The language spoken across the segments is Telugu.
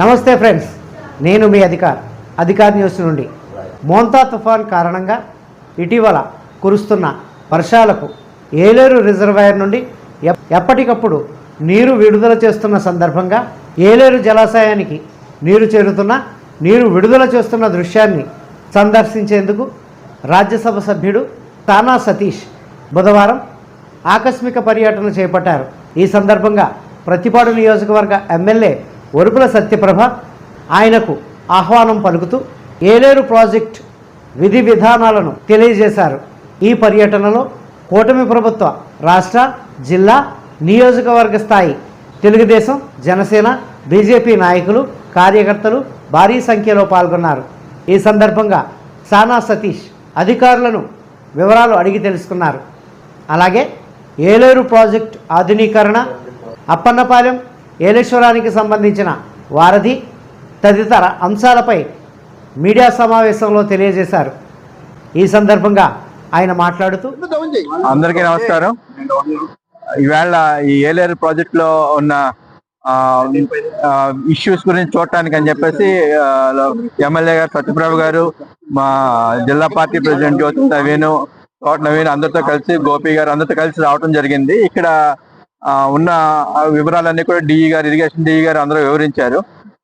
నమస్తే ఫ్రెండ్స్ నేను మీ అధికార్ అధికార్ న్యూస్ నుండి. మోంతా తుఫాన్ కారణంగా ఇటీవల కురుస్తున్న వర్షాలకు ఏలేరు రిజర్వాయర్ నుండి ఎప్- ఎప్పటికప్పుడు నీరు విడుదల చేస్తున్న సందర్భంగా ఏలేరు జలాశయానికి నీరు చేరుతున్న నీరు విడుదల చేస్తున్న దృశ్యాన్ని సందర్శించేందుకు రాజ్యసభ సభ్యుడు తానా సతీష్ బుధవారం ఆకస్మిక పర్యటన చేపట్టారు. ఈ సందర్భంగా ప్రతిపాడు నియోజకవర్గ ఎమ్మెల్యే ఒరుపుల సత్యప్రభ ఆయనకు ఆహ్వానం పలుకుతూ ఏలేరు ప్రాజెక్ట్ విధి విధానాలను తెలియజేశారు. ఈ పర్యటనలో కూటమి ప్రభుత్వ రాష్ట్ర జిల్లా నియోజకవర్గ స్థాయి తెలుగుదేశం జనసేన బీజేపీ నాయకులు కార్యకర్తలు భారీ సంఖ్యలో పాల్గొన్నారు. ఈ సందర్భంగా సానా సతీష్ అధికారులను వివరాలు అడిగి తెలుసుకున్నారు. అలాగే ఏలేరు ప్రాజెక్ట్ ఆధునీకరణ అప్పన్నపాలెం ఏలేశ్వరానికి సంబంధించిన వారధి తదితర అంశాలపై మీడియా సమావేశంలో తెలియజేశారు. ఈ సందర్భంగా ఆయన మాట్లాడుతూ అందరికీ నమస్కారం. ఈవేళ ఈ ఏలేరు ప్రాజెక్ట్లో ఉన్న ఇష్యూస్ గురించి చూడటానికి అని చెప్పేసి ఎమ్మెల్యే గారు సత్యప్రభు గారు మా జిల్లా పార్టీ ప్రెసిడెంట్ జ్యోతి నవీన్ తోట నవీన్ అందరితో కలిసి గోపి గారు అందరితో కలిసి రావడం జరిగింది. ఇక్కడ ఆ, ఉన్న వివరాలన్నీ కూడా డిఈ గారు ఇరిగేషన్ డిఈ గారు అందరూ వివరించారు.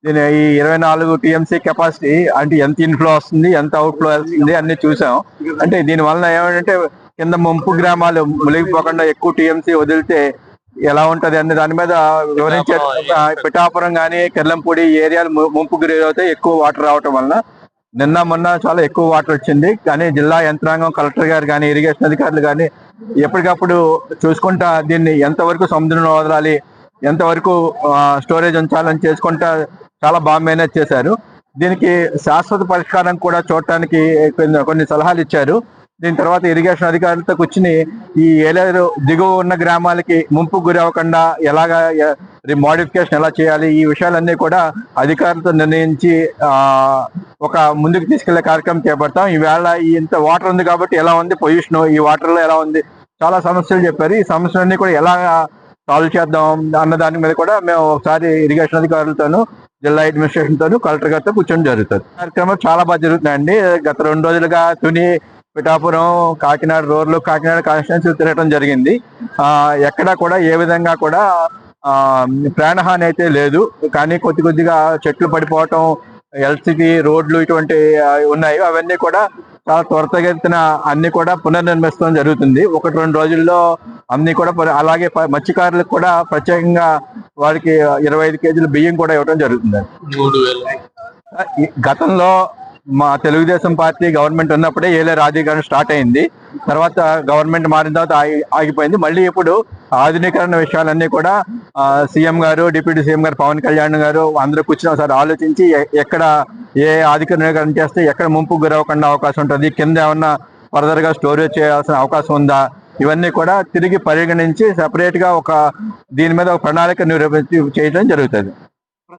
దీని ఈ ఇరవై నాలుగు టీఎంసీ కెపాసిటీ అంటే ఎంత ఇన్ఫ్లో వస్తుంది ఎంత అవుట్ఫ్లో వస్తుంది అన్ని చూసాం. అంటే దీని వలన ఏమంటే కింద ముంపు గ్రామాలు మునిగిపోకుండా ఎక్కువ టీఎంసీ వదిలితే ఎలా ఉంటది అనే దాని మీద వివరించే పిఠాపురం గానీ కెర్లంపూడి ఈ ఏరియాలు ముంపు గురి అవుతాయి ఎక్కువ వాటర్ రావటం వలన నిన్న మొన్న చాలా ఎక్కువ వాటర్ వచ్చింది. కానీ జిల్లా యంత్రాంగం కలెక్టర్ గారు కానీ ఇరిగేషన్ అధికారులు కానీ ఎప్పటికప్పుడు చూసుకుంటా దీన్ని ఎంతవరకు సముద్రంలో వదలాలి ఎంతవరకు స్టోరేజ్ ఉంచాలని చేసుకుంటా చాలా బాగా మేనేజ్ చేశారు. దీనికి శాశ్వత పరిష్కారం కూడా చూడటానికి కొన్ని కొన్ని సలహాలు ఇచ్చారు. దీని తర్వాత ఇరిగేషన్ అధికారులతో కూర్చుని ఈ ఏలేరు దిగువ ఉన్న గ్రామాలకి ముంపు గురి అవ్వకుండా ఎలాగా మోడిఫికేషన్ ఎలా చేయాలి ఈ విషయాలన్నీ కూడా అధికారులతో నిర్ణయించి ఒక ముందుకు తీసుకెళ్ళే కార్యక్రమం చేపడతాం. ఈవేళ ఈ ఇంత వాటర్ ఉంది కాబట్టి ఎలా ఉంది? పొల్యూషన్ ఈ వాటర్లో ఎలా ఉంది? చాలా సమస్యలు చెప్పారు. ఈ సమస్యలన్నీ కూడా ఎలా సాల్వ్ చేద్దాం అన్న దాని మీద కూడా మేము ఒకసారి ఇరిగేషన్ అధికారులతోనూ జిల్లా అడ్మినిస్ట్రేషన్ తోను కలెక్టర్ గారితో కూర్చొని జరుగుతుంది. కార్యక్రమం చాలా బాగా జరుగుతున్నాయండి. గత రెండు రోజులుగా తుని పిఠాపురం కాకినాడ రోడ్లు కాకినాడ కాన్స్టిట్యున్సీ తిరగడం జరిగింది. ఎక్కడా కూడా ఏ విధంగా కూడా ప్రాణహాని అయితే లేదు. కానీ కొద్ది కొద్దిగా చెట్లు పడిపోవటం ఎల్సిటి రోడ్లు ఇటువంటి ఉన్నాయి. అవన్నీ కూడా చాలా త్వరితగతిన అన్ని కూడా పునర్నిర్మిస్తడం జరుగుతుంది. ఒకటి రెండు రోజుల్లో అన్ని కూడా అలాగే మత్స్యకారులకు కూడా ప్రత్యేకంగా వారికి ఇరవై ఐదు కేజీల బియ్యం కూడా ఇవ్వడం జరుగుతుంది. గతంలో మా తెలుగుదేశం పార్టీ గవర్నమెంట్ ఉన్నప్పుడే ఏలే రాజీకరణ స్టార్ట్ అయింది. తర్వాత గవర్నమెంట్ మారిన తర్వాత ఆగిపోయింది. మళ్ళీ ఇప్పుడు ఆధునీకరణ విషయాలన్నీ కూడా సీఎం గారు డిప్యూటీ సీఎం గారు పవన్ కళ్యాణ్ గారు అందరూ కూర్చుని ఒకసారి ఆలోచించి ఎ- ఎక్కడ ఏ ఆధునీకరణ చేస్తే ఎక్కడ ముంపు గురవకుండా అవకాశం ఉంటుంది. కింద ఏమన్నా ఫర్దర్గా స్టోరేజ్ చేయాల్సిన అవకాశం ఉందా? ఇవన్నీ కూడా తిరిగి పరిగణించి సపరేట్గా ఒక దీని మీద ఒక ప్రణాళిక నిరూపించి చేయడం జరుగుతుంది.